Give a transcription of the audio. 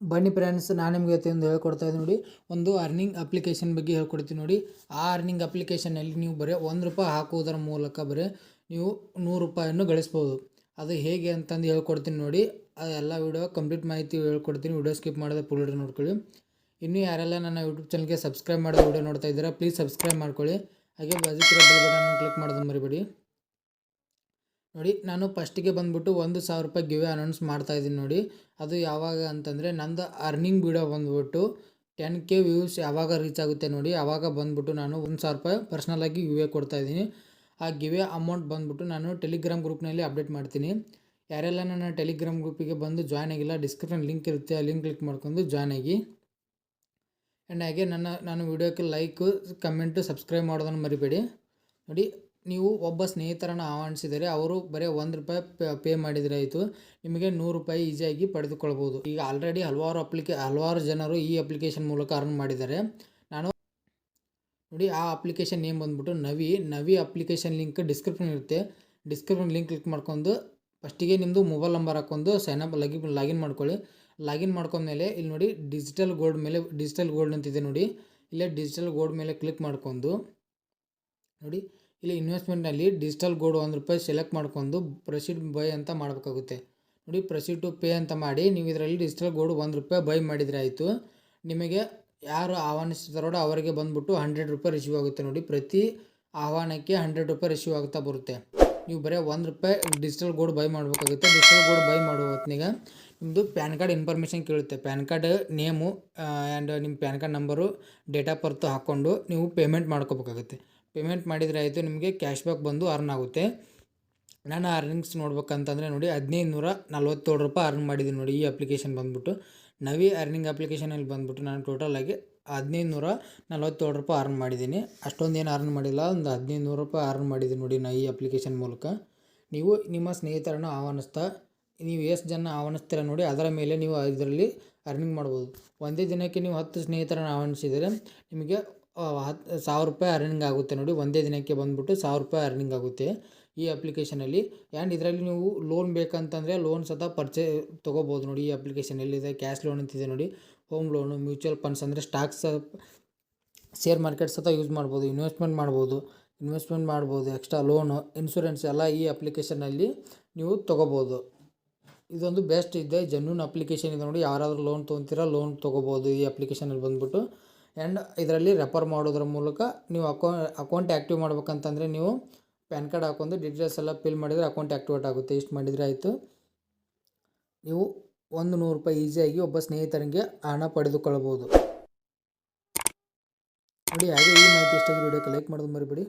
ಬನ್ನಿ ಫ್ರೆಂಡ್ಸ್ ನಾನು ನಿಮಗೆ ಇವತ್ತೊಂದು ಹೇಳ್ಕೊಡ್ತಾ ಇದ್ದೀನಿ ನೋಡಿ. ಒಂದು ಅರ್ನಿಂಗ್ ಅಪ್ಲಿಕೇಶನ್ ಬಗ್ಗೆ ಹೇಳ್ಕೊಡ್ತೀನಿ ನೋಡಿ. ಆ ಅರ್ನಿಂಗ್ ಅಪ್ಲಿಕೇಶನಲ್ಲಿ ನೀವು ಬರೀ ಒಂದು ರೂಪಾಯಿ ಹಾಕುವುದರ ಮೂಲಕ ಬರೀ ನೀವು ನೂರು ರೂಪಾಯಿಯನ್ನು ಗಳಿಸ್ಬೋದು. ಅದು ಹೇಗೆ ಅಂತಂದು ಹೇಳ್ಕೊಡ್ತೀನಿ ನೋಡಿ. ಅದೆಲ್ಲ ವೀಡಿಯೋ ಕಂಪ್ಲೀಟ್ ಮಾಹಿತಿ ಹೇಳ್ಕೊಡ್ತೀನಿ. ವೀಡಿಯೋ ಸ್ಕಿಪ್ ಮಾಡಿದ ವಿಡಿಯೋ ನೋಡ್ಕೊಳ್ಳಿ. ಇನ್ನೂ ಯಾರೆಲ್ಲ ನನ್ನ ಯೂಟ್ಯೂಬ್ ಚಾನಲ್ಗೆ ಸಬ್ಸ್ಕ್ರೈಬ್ ಮಾಡಿದ ವೀಡಿಯೋ ನೋಡ್ತಾ ಇದ್ದೀರಾ ಪ್ಲೀಸ್ ಸಬ್ಸ್ಕ್ರೈಬ್ ಮಾಡ್ಕೊಳ್ಳಿ. ಹಾಗೆ ಬಜೆಟ್ ಬೆಲ್ ಬಟನ್ ಕ್ಲಿಕ್ ಮಾಡೋದು ಮರಿಬೇಡಿ. ನೋಡಿ, ನಾನು ಫಸ್ಟಿಗೆ ಬಂದುಬಿಟ್ಟು ಒಂದು ಸಾವಿರ ರೂಪಾಯಿ ಗಿವೆ ಅನೌನ್ಸ್ ಮಾಡ್ತಾಯಿದ್ದೀನಿ ನೋಡಿ. ಅದು ಯಾವಾಗ ಅಂತಂದರೆ ನಂದು ಅರ್ನಿಂಗ್ ವಿಡಿಯೋ ಬಂದುಬಿಟ್ಟು ಟೆನ್ ಕೆ ವ್ಯೂಸ್ ಯಾವಾಗ ರೀಚ್ ಆಗುತ್ತೆ ನೋಡಿ ಆವಾಗ ಬಂದುಬಿಟ್ಟು ನಾನು ಒಂದು ಸಾವಿರ ರೂಪಾಯಿ ಪರ್ಸ್ನಲಾಗಿ ಕೊಡ್ತಾ ಇದ್ದೀನಿ. ಆ ಗಿವೆ ಅಮೌಂಟ್ ಬಂದುಬಿಟ್ಟು ನಾನು ಟೆಲಿಗ್ರಾಮ್ ಗ್ರೂಪ್ನಲ್ಲಿ ಅಪ್ಡೇಟ್ ಮಾಡ್ತೀನಿ. ಯಾರೆಲ್ಲ ನನ್ನ ಟೆಲಿಗ್ರಾಮ್ ಗ್ರೂಪಿಗೆ ಬಂದು ಜಾಯ್ನ್ ಆಗಿಲ್ಲ, ಡಿಸ್ಕ್ರಿಪ್ಷನ್ ಲಿಂಕ್ ಇರುತ್ತೆ, ಆ ಲಿಂಕ್ ಕ್ಲಿಕ್ ಮಾಡ್ಕೊಂಡು ಜಾಯ್ನ್ ಆಗಿ. ಆ್ಯಂಡ್ ಹಾಗೆ ನನ್ನ, ನಾನು ವೀಡಿಯೋಕ್ಕೆ ಲೈಕು, ಕಮೆಂಟು, ಸಬ್ಸ್ಕ್ರೈಬ್ ಮಾಡೋದನ್ನು ಮರಿಬೇಡಿ. ನೋಡಿ ನೀವು ಒಬ್ಬ ಸ್ನೇಹಿತರನ್ನು ಆಹ್ವಾನಿಸಿದರೆ ಅವರು ಬರೀ ಒಂದು ರೂಪಾಯಿ ಪೇ ಮಾಡಿದರೆ ಆಯಿತು. ನಿಮಗೆ ನೂರು ರೂಪಾಯಿ ಈಸಿಯಾಗಿ ಪಡೆದುಕೊಳ್ಬೋದು. ಈಗ ಆಲ್ರೆಡಿ ಹಲವಾರು ಅಪ್ಲಿಕೇ ಹಲವಾರು ಜನರು ಈ ಅಪ್ಲಿಕೇಶನ್ ಮೂಲಕ ಅರ್ನ್ ಮಾಡಿದ್ದಾರೆ. ನಾನು ನೋಡಿ, ಆ ಅಪ್ಲಿಕೇಶನ್ ನೇಮ್ ಬಂದ್ಬಿಟ್ಟು Navi. Navi application link description ಇರುತ್ತೆ. ಡಿಸ್ಕ್ರಿಪ್ಷನ್ ಲಿಂಕ್ ಕ್ಲಿಕ್ ಮಾಡ್ಕೊಂಡು ಫಸ್ಟಿಗೆ ನಿಮ್ಮದು ಮೊಬೈಲ್ ನಂಬರ್ ಹಾಕ್ಕೊಂಡು ಸೈನ್ ಅಪ್ ಲಾಗಿ ಲಾಗಿನ್ ಮಾಡ್ಕೊಳ್ಳಿ. ಲಾಗಿನ್ ಮಾಡ್ಕೊಂಡ್ಮೇಲೆ ಇಲ್ಲಿ ನೋಡಿ ಡಿಜಿಟಲ್ ಗೋಲ್ಡ್ ಮೇಲೆ ಡಿಜಿಟಲ್ ಗೋಲ್ಡ್ ಅಂತಿದೆ ನೋಡಿ. ಇಲ್ಲೇ ಡಿಜಿಟಲ್ ಗೋಲ್ಡ್ ಮೇಲೆ ಕ್ಲಿಕ್ ಮಾಡ್ಕೊಂಡು ನೋಡಿ, ಇಲ್ಲಿ ಇನ್ವೆಸ್ಟ್ಮೆಂಟ್ನಲ್ಲಿ ಡಿಜಿಟಲ್ ಗೋಲ್ಡ್ ಒಂದು ರೂಪಾಯಿ ಸೆಲೆಕ್ಟ್ ಮಾಡ್ಕೊಂಡು ಪ್ರೊಸೀಡ್ ಬೈ ಅಂತ ಮಾಡಬೇಕಾಗುತ್ತೆ. ನೋಡಿ ಪ್ರೊಸೀಡ್ ಟು ಪೇ ಅಂತ ಮಾಡಿ, ನೀವು ಇದರಲ್ಲಿ ಡಿಜಿಟಲ್ ಗೋಲ್ಡ್ ಒಂದು ರೂಪಾಯಿ ಬೈ ಮಾಡಿದರೆ ಆಯಿತು. ನಿಮಗೆ ಯಾರು ಆಹ್ವಾನಿಸ್ತಾರೋ ಅವರಿಗೆ ಬಂದುಬಿಟ್ಟು ಹಂಡ್ರೆಡ್ ರೂಪಾಯಿ ರಿಸೀವ್ ಆಗುತ್ತೆ ನೋಡಿ. ಪ್ರತಿ ಆಹ್ವಾನಕ್ಕೆ ಹಂಡ್ರೆಡ್ ರೂಪಾಯಿ ರಿಸೀವ್ ಆಗ್ತಾ ಬರುತ್ತೆ. ನೀವು ಬರೀ ಒಂದು ರೂಪಾಯಿ ಡಿಜಿಟಲ್ ಗೋಲ್ಡ್ ಬೈ ಮಾಡಬೇಕಾಗುತ್ತೆ. ಡಿಜಿಟಲ್ ಗೋಲ್ಡ್ ಬೈ ಮಾಡುವ ಹೊತ್ತಿನಾಗ ನಿಮ್ಮದು ಪ್ಯಾನ್ ಕಾರ್ಡ್ ಇನ್ಫಾರ್ಮೇಷನ್ ಕೇಳುತ್ತೆ. ಪ್ಯಾನ್ ಕಾರ್ಡ್ ನೇಮು ಆ್ಯಂಡ್ ನಿಮ್ಮ PAN card number date of birth ಹಾಕ್ಕೊಂಡು ನೀವು ಪೇಮೆಂಟ್ ಮಾಡ್ಕೋಬೇಕಾಗುತ್ತೆ. ಪೇಮೆಂಟ್ ಮಾಡಿದರೆ ಆಯಿತು, ನಿಮಗೆ ಕ್ಯಾಶ್ ಬ್ಯಾಕ್ ಬಂದು ಅರ್ನ್ ಆಗುತ್ತೆ. ನಾನು ಅರ್ನಿಂಗ್ಸ್ ನೋಡ್ಬೇಕಂತಂದರೆ ನೋಡಿ ಹದಿನೈದು ನೂರ ನಲ್ವತ್ತೇಳು ರೂಪಾಯಿ ಅರ್ನ್ ಮಾಡಿದ್ದೀನಿ ನೋಡಿ ಈ ಅಪ್ಲಿಕೇಶನ್ ಬಂದುಬಿಟ್ಟು. ನವಿ ಅರ್ನಿಂಗ್ ಅಪ್ಲಿಕೇಶನಲ್ಲಿ ಬಂದುಬಿಟ್ಟು ನಾನು ಟೋಟಲಾಗಿ ಹದಿನೈದು ನೂರ ನಲ್ವತ್ತೇಳು ರೂಪಾಯಿ ಅರ್ನ್ ಮಾಡಿದ್ದೀನಿ. ಅಷ್ಟೊಂದು ಅರ್ನ್ ಮಾಡಿಲ್ಲ, ಒಂದು ಹದಿನೈದು ನೂರು ರೂಪಾಯಿ ಅರ್ನ್ ಮಾಡಿದ್ದೀನಿ ನೋಡಿ ನಾ ಈ ಅಪ್ಲಿಕೇಶನ್ ಮೂಲಕ. ನೀವು ನಿಮ್ಮ ಸ್ನೇಹಿತರನ್ನು ಆಹ್ವಾನಿಸ್ತಾ, ನೀವು ಎಷ್ಟು ಜನ ಆಹ್ವಾನಿಸ್ತೀರ ನೋಡಿ, ಅದರ ಮೇಲೆ ನೀವು ಇದರಲ್ಲಿ ಅರ್ನಿಂಗ್ ಮಾಡ್ಬೋದು. ಒಂದೇ ದಿನಕ್ಕೆ ನೀವು ಹತ್ತು ಸ್ನೇಹಿತರನ್ನು ಆಹ್ವಾನಿಸಿದರೆ ನಿಮಗೆ ಹತ್ತು ಸಾವಿರ ರೂಪಾಯಿ ಅರ್ನಿಂಗ್ ಆಗುತ್ತೆ ನೋಡಿ. ಒಂದೇ ದಿನಕ್ಕೆ ಬಂದುಬಿಟ್ಟು ಸಾವಿರ ರೂಪಾಯಿ ಅರ್ನಿಂಗ್ ಆಗುತ್ತೆ ಈ ಅಪ್ಲಿಕೇಶನಲ್ಲಿ ಆ್ಯಂಡ್ ಇದರಲ್ಲಿ ನೀವು ಲೋನ್ ಬೇಕಂತಂದರೆ ಲೋನ್ ಸತ ಪರ್ಚೇ ತೊಗೋಬೋದು ನೋಡಿ ಈ ಅಪ್ಲಿಕೇಶನ್ ಎಲ್ಲಿದೆ ಕ್ಯಾಶ್ ಲೋನ್ ಅಂತಿದೆ ನೋಡಿ. ಹೋಮ್ ಲೋನು ಮ್ಯೂಚುವಲ್ ಫಂಡ್ಸ್ ಅಂದರೆ ಸ್ಟಾಕ್ಸ್ ಶೇರ್ ಮಾರ್ಕೆಟ್ ಸತ ಯೂಸ್ ಮಾಡ್ಬೋದು. ಇನ್ವೆಸ್ಟ್ಮೆಂಟ್ ಮಾಡ್ಬೋದು. ಇನ್ವೆಸ್ಟ್ಮೆಂಟ್ ಮಾಡ್ಬೋದು ಎಕ್ಸ್ಟ್ರಾ ಲೋನು ಇನ್ಶೂರೆನ್ಸ್ ಎಲ್ಲ ಈ ಅಪ್ಲಿಕೇಶನಲ್ಲಿ ನೀವು ತೊಗೋಬೋದು. ಇದೊಂದು ಬೆಸ್ಟ್ ಇದೆ. ಜನ್ಯೂನ್ ಅಪ್ಲಿಕೇಶನ್ ಇದೆ ನೋಡಿ. ಯಾರಾದರೂ ಲೋನ್ ತೊಗೊತೀರಾ ಲೋನ್ ತೊಗೋಬೋದು ಈ ಅಪ್ಲಿಕೇಶನಲ್ಲಿ ಬಂದುಬಿಟ್ಟು. ಆ್ಯಂಡ್ ಇದರಲ್ಲಿ ರೆಫರ್ ಮಾಡೋದ್ರ ಮೂಲಕ ನೀವು ಅಕೌ ಅಕೌಂಟ್ ಆ್ಯಕ್ಟಿವ್ ಮಾಡ್ಬೇಕಂತಂದರೆ ನೀವು ಪ್ಯಾನ್ ಕಾರ್ಡ್ ಹಾಕೊಂಡು ಡೀಟೇಲ್ಸ್ ಎಲ್ಲ ಫಿಲ್ ಮಾಡಿದರೆ ಅಕೌಂಟ್ ಆ್ಯಕ್ಟಿವೇಟ್ ಆಗುತ್ತೆ. ಇಷ್ಟು ಮಾಡಿದರೆ ಆಯಿತು? ನೀವು ಒಂದು ನೂರು ರೂಪಾಯಿ ಈಸಿಯಾಗಿ ಒಬ್ಬ ಸ್ನೇಹಿತರಿಗೆ ಹಣ ಪಡೆದುಕೊಳ್ಳಬಹುದು ನೋಡಿ, ಹಾಗೆ ಈ ಮಾಹಿತಿ ಇಷ್ಟ ವಿಡಿಯೋಕ್ಕೆ ಲೈಕ್ ಮಾಡೋದು ಮರಿಬೇಡಿ.